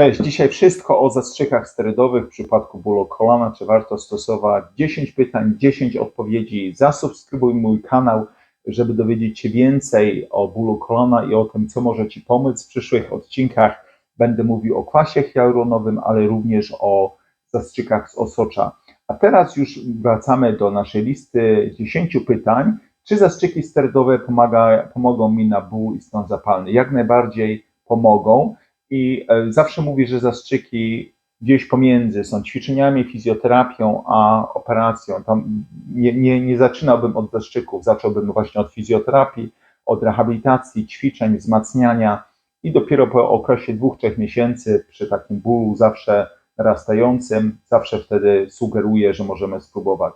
Cześć, dzisiaj wszystko o zastrzykach sterydowych w przypadku bólu kolana. Czy warto stosować 10 pytań, 10 odpowiedzi. Zasubskrybuj mój kanał, żeby dowiedzieć się więcej o bólu kolana i o tym, co może Ci pomóc. W przyszłych odcinkach będę mówił o kwasie hialuronowym, ale również o zastrzykach z osocza. A teraz już wracamy do naszej listy 10 pytań. Czy zastrzyki sterydowe pomaga, pomogą mi na ból i stan zapalny? Jak najbardziej pomogą. I e, zawsze mówię, że zastrzyki gdzieś pomiędzy są ćwiczeniami, fizjoterapią, a operacją. Tam nie, nie, nie zaczynałbym od zastrzyków, zacząłbym właśnie od fizjoterapii, od rehabilitacji, ćwiczeń, wzmacniania i dopiero po okresie dwóch, trzech miesięcy przy takim bólu zawsze narastającym, zawsze wtedy sugeruję, że możemy spróbować.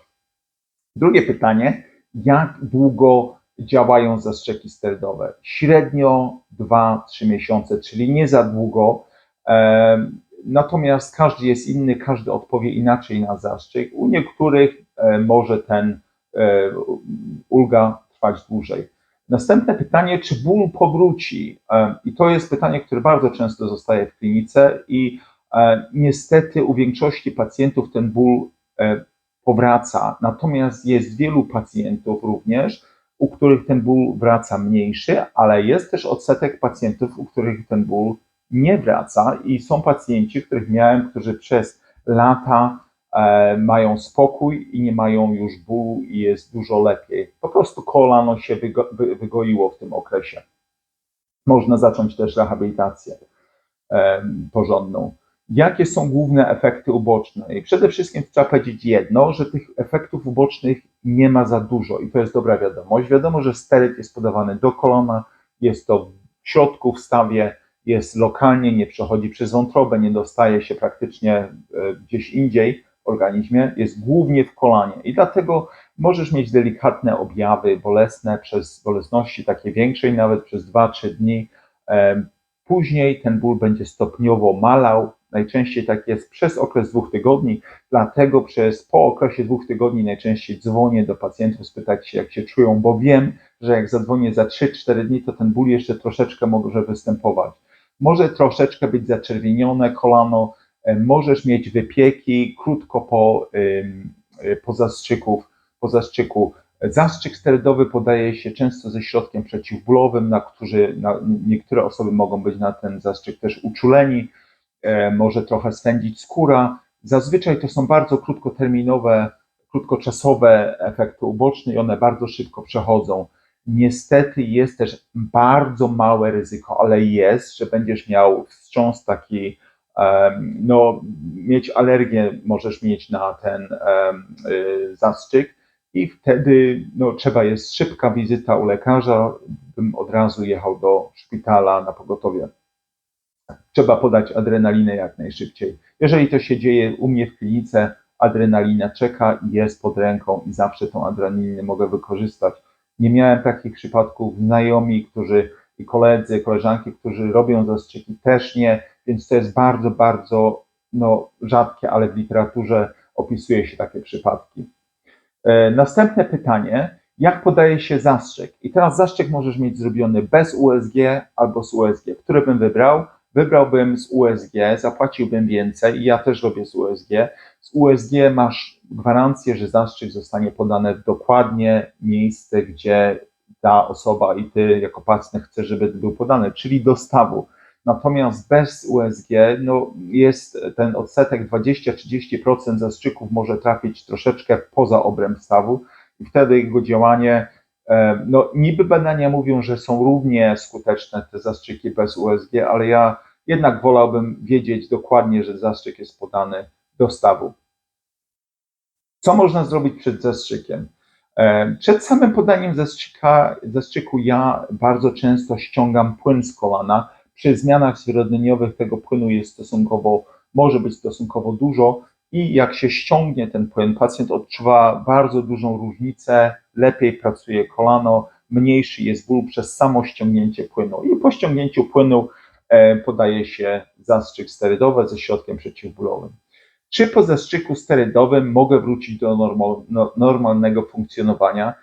Drugie pytanie, jak długo działają zastrzyki sterydowe? Średnio 2-3 miesiące, czyli nie za długo. Natomiast każdy jest inny, każdy odpowie inaczej na zastrzyk. U niektórych e, może ten e, ulga trwać dłużej. Następne pytanie, czy ból powróci? I to jest pytanie, które bardzo często zostaje w klinice i e, niestety u większości pacjentów ten ból powraca. Natomiast jest wielu pacjentów również, u których ten ból wraca mniejszy, ale jest też odsetek pacjentów, u których ten ból nie wraca i są pacjenci, których miałem, którzy przez lata e, mają spokój i nie mają już bólu i jest dużo lepiej. Po prostu kolano się wygo, wy, wygoiło w tym okresie. Można zacząć też rehabilitację e, porządną. Jakie są główne efekty uboczne? I przede wszystkim trzeba powiedzieć jedno, że tych efektów ubocznych nie ma za dużo i to jest dobra wiadomość. Wiadomo, że steryt jest podawany do kolana, jest to w środku, w stawie, jest lokalnie, nie przechodzi przez wątrobę, nie dostaje się praktycznie e, gdzieś indziej w organizmie, jest głównie w kolanie i dlatego możesz mieć delikatne objawy bolesne przez bolesności takie większej, nawet przez 2-3 dni. E, Później ten ból będzie stopniowo malał. Najczęściej tak jest przez okres dwóch tygodni, dlatego przez po okresie dwóch tygodni najczęściej dzwonię do pacjentów spytać się, jak się czują, bo wiem, że jak zadzwonię za 3-4 dni, to ten ból jeszcze troszeczkę może występować. Może troszeczkę być zaczerwienione kolano, e, możesz mieć wypieki krótko po, y, po zastrzyków, po zastrzyku. Zastrzyk sterydowy podaje się często ze środkiem przeciwbólowym, na który na, niektóre osoby mogą być na ten zastrzyk też uczuleni, e, może trochę swędzić skóra. Zazwyczaj to są bardzo krótkoterminowe, krótkoczasowe efekty uboczne i one bardzo szybko przechodzą. Niestety jest też bardzo małe ryzyko, ale jest, że będziesz miał wstrząs taki, em, no, mieć alergię możesz mieć na ten y, zastrzyk i wtedy no, trzeba jest szybka wizyta u lekarza, bym od razu jechał do szpitala na pogotowie. Trzeba podać adrenalinę jak najszybciej. Jeżeli to się dzieje u mnie w klinice, adrenalina czeka i jest pod ręką i zawsze tą adrenalinę mogę wykorzystać. Nie miałem takich przypadków, znajomi, którzy i koledzy, koleżanki, którzy robią zastrzyki, też nie, więc to jest bardzo, bardzo no, rzadkie, ale w literaturze opisuje się takie przypadki. E, Następne pytanie, jak podaje się zastrzyk? I teraz zastrzyk możesz mieć zrobiony bez USG albo z USG. Który bym wybrał? Wybrałbym z USG, zapłaciłbym więcej i ja też robię z USG. Z USG masz gwarancję, że zastrzyk zostanie podany w dokładnie miejsce, gdzie ta osoba i ty jako pacjent chcesz, żeby był podany, czyli do stawu. Natomiast bez USG no, jest ten odsetek 20-30% zastrzyków może trafić troszeczkę poza obręb stawu i wtedy jego działanie, no niby badania mówią, że są równie skuteczne te zastrzyki bez USG, ale ja jednak wolałbym wiedzieć dokładnie, że zastrzyk jest podany do stawu. Co można zrobić przed zastrzykiem? E, Przed samym podaniem zastrzyka, zastrzyku ja bardzo często ściągam płyn z kolana. Przy zmianach zwyrodnieniowych tego płynu jest stosunkowo, może być stosunkowo dużo i jak się ściągnie ten płyn, pacjent odczuwa bardzo dużą różnicę, lepiej pracuje kolano, mniejszy jest ból przez samo ściągnięcie płynu i po ściągnięciu płynu e, podaje się zastrzyk sterydowy ze środkiem przeciwbólowym. Czy po zastrzyku sterydowym mogę wrócić do no, normalnego funkcjonowania?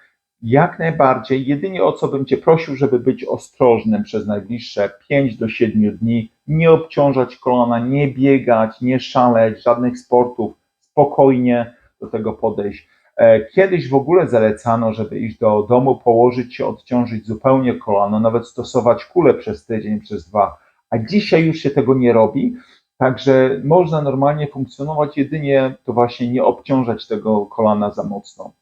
Jak najbardziej. Jedynie o co bym Cię prosił, żeby być ostrożnym przez najbliższe 5 do 7 dni. nie obciążać kolana, nie biegać, nie szaleć, żadnych sportów, spokojnie do tego podejść. E, Kiedyś w ogóle zalecano, żeby iść do domu, położyć się, odciążyć zupełnie kolano, nawet stosować kulę przez tydzień, przez dwa, a dzisiaj już się tego nie robi, także można normalnie funkcjonować, jedynie to właśnie nie obciążać tego kolana za mocno.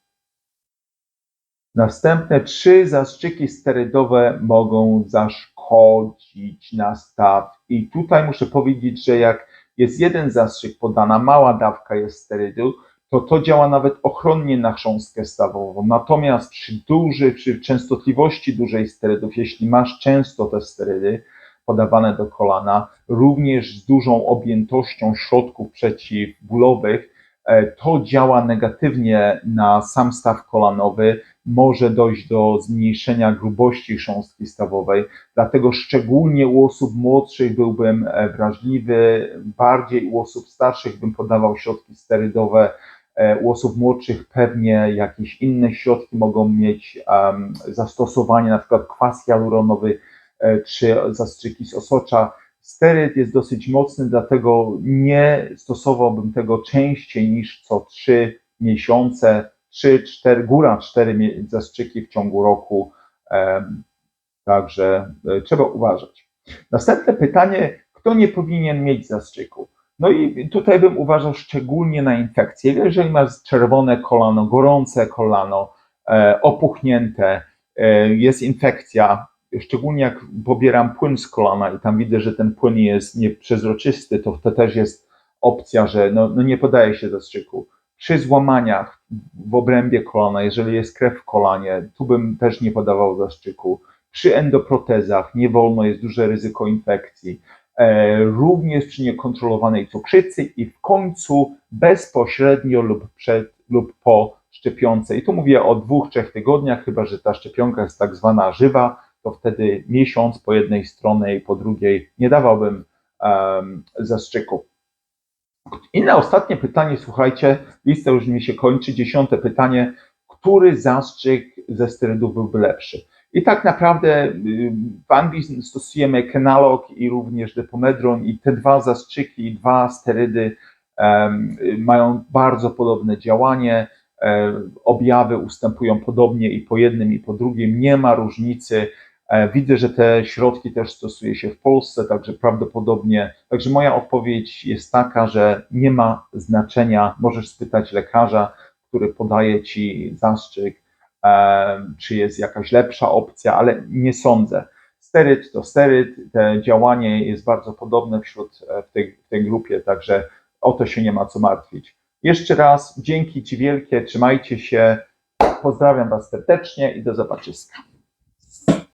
Następne trzy zastrzyki sterydowe mogą zaszkodzić na staw. I tutaj muszę powiedzieć, że jak jest jeden zastrzyk podana, mała dawka jest sterydu, to to działa nawet ochronnie na chrząstkę stawową. Natomiast przy dużej, przy częstotliwości dużej sterydów, jeśli masz często te sterydy podawane do kolana, również z dużą objętością środków przeciwbólowych, e, to działa negatywnie na sam staw kolanowy, może dojść do zmniejszenia grubości chrząstki stawowej, dlatego szczególnie u osób młodszych byłbym e, wrażliwy, bardziej u osób starszych bym podawał środki sterydowe, u osób młodszych pewnie jakieś inne środki mogą mieć zastosowanie, na przykład kwas hialuronowy e, czy zastrzyki z osocza. Steryd jest dosyć mocny, dlatego nie stosowałbym tego częściej niż co 3 miesiące, 3, 4, góra 4 mie- zastrzyki w ciągu roku. Także e, trzeba uważać. Następne pytanie, kto nie powinien mieć zastrzyku? No i tutaj bym uważał szczególnie na infekcje. Jeżeli masz czerwone kolano, gorące kolano, e, opuchnięte, e, jest infekcja, szczególnie jak pobieram płyn z kolana i tam widzę, że ten płyn jest nieprzezroczysty, to to też jest opcja, że no, no nie podaje się zastrzyku. Przy złamaniach w obrębie kolana, jeżeli jest krew w kolanie, tu bym też nie podawał zastrzyku. Przy endoprotezach nie wolno, jest duże ryzyko infekcji. E, również przy niekontrolowanej cukrzycy i w końcu bezpośrednio lub przed lub po szczepionce. I tu mówię o dwóch, trzech tygodniach, chyba że ta szczepionka jest tak zwana żywa, to wtedy miesiąc po jednej stronie i po drugiej nie dawałbym um, zastrzyku. I na ostatnie pytanie, słuchajcie, lista już mi się kończy. Dziesiąte pytanie, który zastrzyk ze sterydów byłby lepszy? I tak naprawdę y, w Anglii stosujemy Kenalog i również Depomedron i te dwa zastrzyki, dwa sterydy y, mają bardzo podobne działanie. E, Objawy ustępują podobnie i po jednym i po drugim, nie ma różnicy. E, Widzę, że te środki też stosuje się w Polsce, także prawdopodobnie. Także moja odpowiedź jest taka, że nie ma znaczenia. Możesz spytać lekarza, który podaje ci zastrzyk, czy jest jakaś lepsza opcja, ale nie sądzę. Steryd to steryd, te działanie jest bardzo podobne wśród e, w tej, w tej grupie, także o to się nie ma co martwić. Jeszcze raz dzięki Ci wielkie, trzymajcie się, pozdrawiam Was serdecznie i do zobaczyska.